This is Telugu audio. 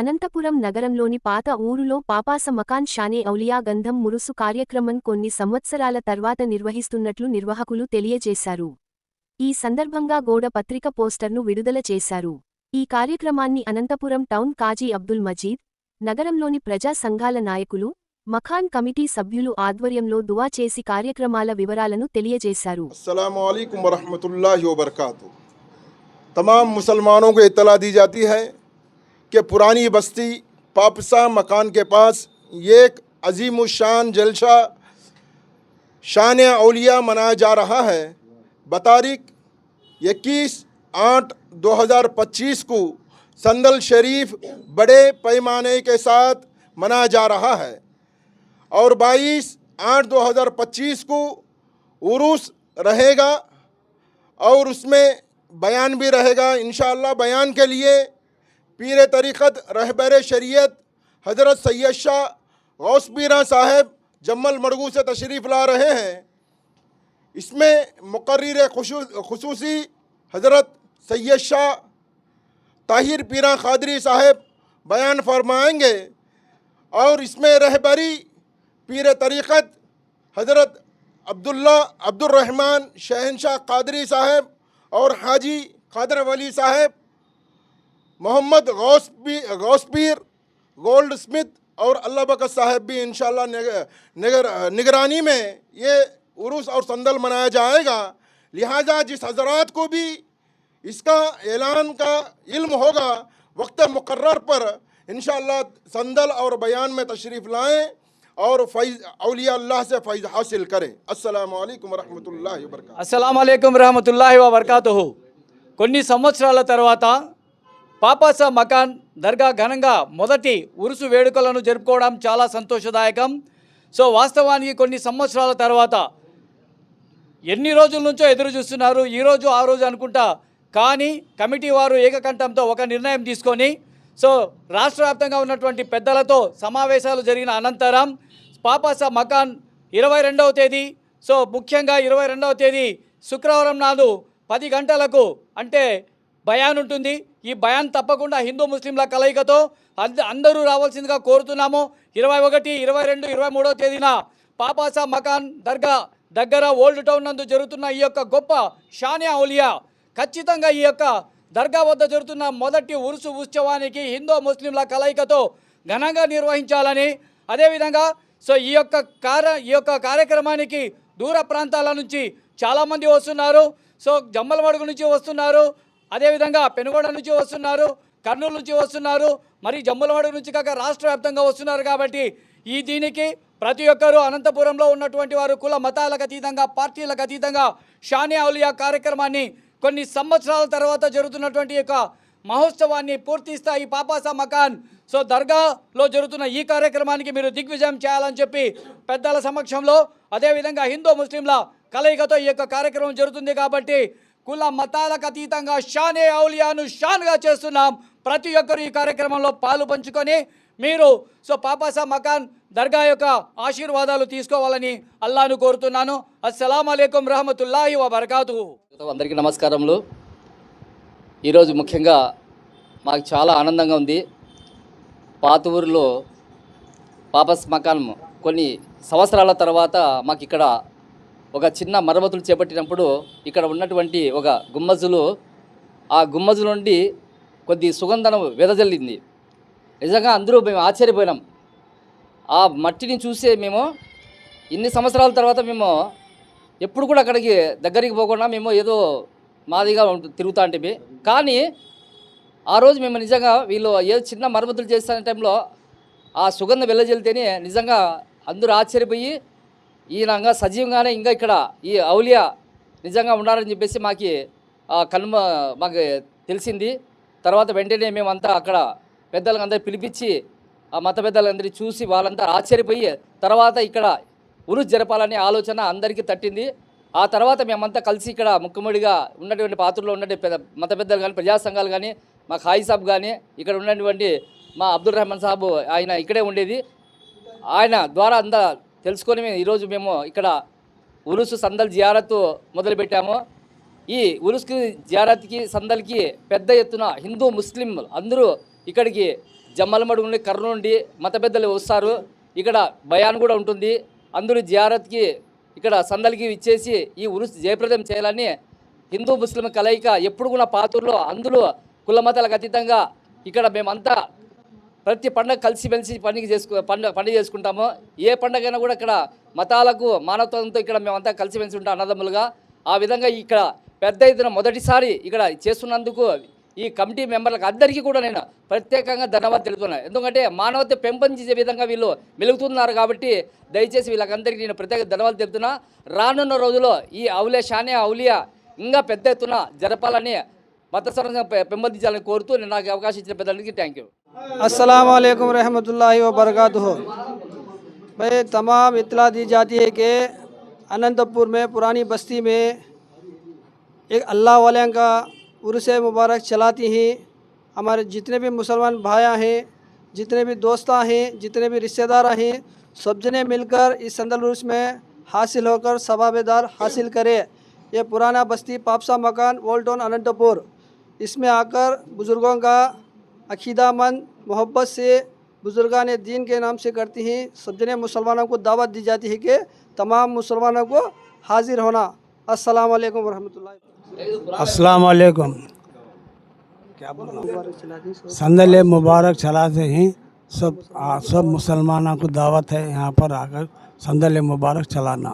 అనంతపురం నగరంలోని పాత ఊరులో పాపాస మకాన్ షానే ఔలియా గంధం మురుసు కార్యక్రమం కొన్ని సంవత్సరాల తర్వాత నిర్వహిస్తున్నట్లు నిర్వాహకులు తెలియజేశారు ఈ సందర్భంగా గోడ పత్రిక పోస్టర్ను విడుదల చేశారు ఈ కార్యక్రమాన్ని అనంతపురం టౌన్ కాజీ అబ్దుల్ మజీద్ నగరంలోని ప్రజా సంఘాల నాయకులు మఖాన్ కమిటీ సభ్యులు ఆధ్వర్యంలో దువా చేసి కార్యక్రమాల వివరాలను తెలియజేశారు असलकम वरहमतुल्लाहि वबरकातुहू तमाम मुसलमानों को इतला दी जाती है کہ پرانی بستی پاپسا مکان کے پاس یہ ایک عظیم الشان جلسہ شان اولیاء منایا جا رہا ہے۔ بطارق اکیس آٹھ دو ہزار پچیس کو سندل شریف بڑے پیمانے کے ساتھ منایا جا رہا ہے اور بائیس آٹھ دو ہزار پچیس کو عروس رہے گا اور اس میں بیان بھی رہے گا۔ انشاءاللہ بیان کے لیے پیر طریقت رہبر شریعت حضرت سید شاہ غوث پیرا صاحب جمل مرگو سے تشریف لا رہے ہیں۔ اس میں مقرر خصوصی حضرت سید شاہ طاہر پیرا قادری صاحب بیان فرمائیں گے اور اس میں رہبری پیر طریقت حضرت عبداللہ عبد الرحمن شہنشاہ قادری صاحب اور حاجی قادر ولی صاحب محمد غوث بھی غوث پیر گولڈ سمتھ اور اللہ بکر صاحب بھی انشاءاللہ نگر, نگرانی میں یہ عروس اور سندل منایا جائے گا۔ لہٰذا جس حضرات کو بھی اس کا اعلان کا علم ہوگا وقت مقرر پر انشاءاللہ سندل اور بیان میں تشریف لائیں اور فیض اولیاء اللہ سے فیض حاصل کریں۔ السلام علیکم ورحمۃ اللہ وبرکاتہ۔ السلام علیکم ورحمۃ اللہ وبرکاتہ۔ కొన్ని సంవత్సరాల తర్వాత పాపాస మకాన్ దర్గా ఘనంగా మొదటి ఉరుసు వేడుకలను జరుపుకోవడం చాలా సంతోషదాయకం. సో వాస్తవానికి కొన్ని సంవత్సరాల తర్వాత ఎన్ని రోజుల నుంచో ఎదురు చూస్తున్నారు ఈ రోజు ఆ రోజు అనుకుంటా. కానీ కమిటీ వారు ఏకకంఠంతో ఒక నిర్ణయం తీసుకొని సో రాష్ట్ర వ్యాప్తంగా ఉన్నటువంటి పెద్దలతో సమావేశాలు జరిగిన అనంతరం పాపాస మకాన్ ఇరవై రెండవ తేదీ సో ముఖ్యంగా ఇరవై రెండవ తేదీ శుక్రవారం నాడు పది గంటలకు అంటే బయాన్ ఉంటుంది. ఈ బయాన్ తప్పకుండా హిందూ ముస్లింల కలయికతో అంద అందరూ రావాల్సిందిగా కోరుతున్నాము. ఇరవై ఒకటి ఇరవై రెండు ఇరవై మూడవ తేదీన పాపాసా మకాన్ దర్గా దగ్గర ఓల్డ్ టౌన్ నందు జరుగుతున్న ఈ యొక్క గొప్ప షానియా ఔలియా ఖచ్చితంగా ఈ యొక్క దర్గా వద్ద జరుగుతున్న మొదటి ఉరుసు ఉత్సవానికి హిందూ ముస్లింల కలయికతో ఘనంగా నిర్వహించాలని అదేవిధంగా సో ఈ యొక్క కార్య ఈ యొక్క కార్యక్రమానికి దూర ప్రాంతాల నుంచి చాలామంది వస్తున్నారు. సో జమ్మలమడుగు నుంచి వస్తున్నారు. అదేవిధంగా పెనుగొండ నుంచి వస్తున్నారు కర్నూలు నుంచి వస్తున్నారు మరి జమ్ములవాడ నుంచి కాక రాష్ట్ర వ్యాప్తంగా వస్తున్నారు కాబట్టి ఈ దీనికి ప్రతి ఒక్కరూ అనంతపురంలో ఉన్నటువంటి వారు కుల మతాలకు అతీతంగా పార్టీలకు అతీతంగా షానియా ఉలియా కార్యక్రమాన్ని కొన్ని సంవత్సరాల తర్వాత జరుగుతున్నటువంటి యొక్క మహోత్సవాన్ని పూర్తి స్థాయి పాపాసా మకాన్ సో దర్గాలో జరుగుతున్న ఈ కార్యక్రమానికి మీరు దిగ్విజయం చేయాలని చెప్పి పెద్దల సమక్షంలో అదేవిధంగా హిందూ ముస్లింల కలయికతో ఈ యొక్క కార్యక్రమం జరుగుతుంది కాబట్టి కుల మతాలకు అతీతంగా షానే ఔలియాను షాన్గా చేస్తున్నాం. ప్రతి ఒక్కరు ఈ కార్యక్రమంలో పాలు పంచుకొని మీరు సో పాపాసా మకాన్ దర్గా యొక్క ఆశీర్వాదాలు తీసుకోవాలని అల్లాను కోరుతున్నాను. అస్సలం అయికం రహమతుల్లాహి వబర్కాతు అందరికీ నమస్కారములు. ఈరోజు ముఖ్యంగా మాకు చాలా ఆనందంగా ఉంది. పాత ఊరిలో పాపస్ మకాన్ కొన్ని సంవత్సరాల తర్వాత మాకు ఇక్కడ ఒక చిన్న మరమ్మతులు చేపట్టినప్పుడు ఇక్కడ ఉన్నటువంటి ఒక గుమ్మజులు ఆ గుమ్మజు నుండి కొద్ది సుగంధనం వెదజల్లింది. నిజంగా అందరూ మేము ఆశ్చర్యపోయినాం. ఆ మట్టిని చూసే మేము ఇన్ని సంవత్సరాల తర్వాత మేము ఎప్పుడు కూడా అక్కడికి దగ్గరికి పోకుండా మేము ఏదో మాదిగా తిరుగుతా అంటే కానీ ఆ రోజు మేము నిజంగా వీళ్ళు ఏదో చిన్న మరమ్మతులు చేస్తున్న టైంలో ఆ సుగంధం వెళ్ళజల్లితేనే నిజంగా అందరూ ఆశ్చర్యపోయి ఈయనంగా సజీవంగానే ఇంకా ఇక్కడ ఈ ఔలియా నిజంగా ఉండాలని చెప్పేసి మాకు కనుమ మాకు తెలిసింది. తర్వాత వెంటనే మేమంతా అక్కడ పెద్దలకు అందరు పిలిపించి ఆ మత పెద్దలందరినీ చూసి వాళ్ళంతా ఆశ్చర్యపోయి తర్వాత ఇక్కడ ఉరు జరపాలనే ఆలోచన అందరికీ తట్టింది. ఆ తర్వాత మేమంతా కలిసి ఇక్కడ ముక్కుముడిగా ఉన్నటువంటి పాత్రలో ఉన్నటువంటి పెద్ద మత పెద్దలు కానీ ప్రజా సంఘాలు కానీ మా ఖాయి సాబ్ కానీ ఇక్కడ ఉన్నటువంటి మా అబ్దుల్ రెహమాన్ సాబు ఆయన ఇక్కడే ఉండేది. ఆయన ద్వారా అంతా తెలుసుకొని మేము ఈరోజు మేము ఇక్కడ ఉరుసు సందల్ జియారత్ మొదలుపెట్టాము. ఈ ఉరుసుకి జియారత్కి సందల్కి పెద్ద ఎత్తున హిందూ ముస్లిం అందరూ ఇక్కడికి జమ్మలమడు నుండి కర్ర నుండి మత పెద్దలు వస్తారు. ఇక్కడ భయాన్ కూడా ఉంటుంది. అందరూ జియారత్కి ఇక్కడ సందలికి ఇచ్చేసి ఈ ఉరుసు జయప్రదం చేయాలని హిందూ ముస్లిం కలయిక ఎప్పుడు కూడా పాతూరులో అందులో కుల మతాలకు అతీతంగా ఇక్కడ మేమంతా ప్రతి పండగ కలిసిమెలిసి పండుగ చేసుకు పండుగ పండుగ చేసుకుంటాము. ఏ పండగైనా కూడా ఇక్కడ మతాలకు మానవత్వంతో ఇక్కడ మేమంతా కలిసిమెలిసి ఉంటాం అన్నదమ్ములుగా. ఆ విధంగా ఇక్కడ పెద్ద ఎత్తున మొదటిసారి ఇక్కడ చేస్తున్నందుకు ఈ కమిటీ మెంబర్లకు అందరికీ కూడా నేను ప్రత్యేకంగా ధన్యవాదాలు తెలుపుతున్నాను ఎందుకంటే మానవత పెంపొందించే విధంగా వీళ్ళు మెలుగుతున్నారు కాబట్టి దయచేసి వీళ్ళకందరికీ నేను ప్రత్యేక ధన్యవాదాలు తెలుపుతున్నా. రానున్న రోజుల్లో ఈ అవులే షానే అవులియా ఇంకా పెద్ద ఎత్తున జరపాలని మత సంరక్షణ పెంపొందించాలని కోరుతూ నేను నాకు అవకాశం ఇచ్చిన పెద్దలకి థ్యాంక్ యూ السلام علیکم رحمۃ اللہ وبرکاتہ۔ بھائی تمام اطلاع دی جاتی ہے کہ اننت پور میں، پرانی بستی میں ایک اللہ والوں کا عرس مبارک چلاتی ہیں۔ ہمارے جتنے بھی مسلمان بھائی ہیں، جتنے بھی دوستاں ہیں، جتنے بھی رشتہ دار ہیں، سب جنے مل کر اس سندل عرص میں حاصل ہو کر سباب دار حاصل کرے۔ یہ پرانا بستی پاپسا مکان اولڈ ٹاؤن اننت پور اس میں آ کر بزرگوں کا عقیدہ مند، محبت سے بزرگان دین کے نام سے کرتی ہیں۔ سجن مسلمانوں کو دعوت دی جاتی ہے کہ تمام مسلمانوں کو حاضر ہونا۔ السلام علیکم ورحمۃ اللہ السلام علیکم۔ کیا سندل مبارک چلاتے ہیں۔ سب سب مسلمانوں کو دعوت ہے یہاں پر آ کر سندل مبارک چلانا۔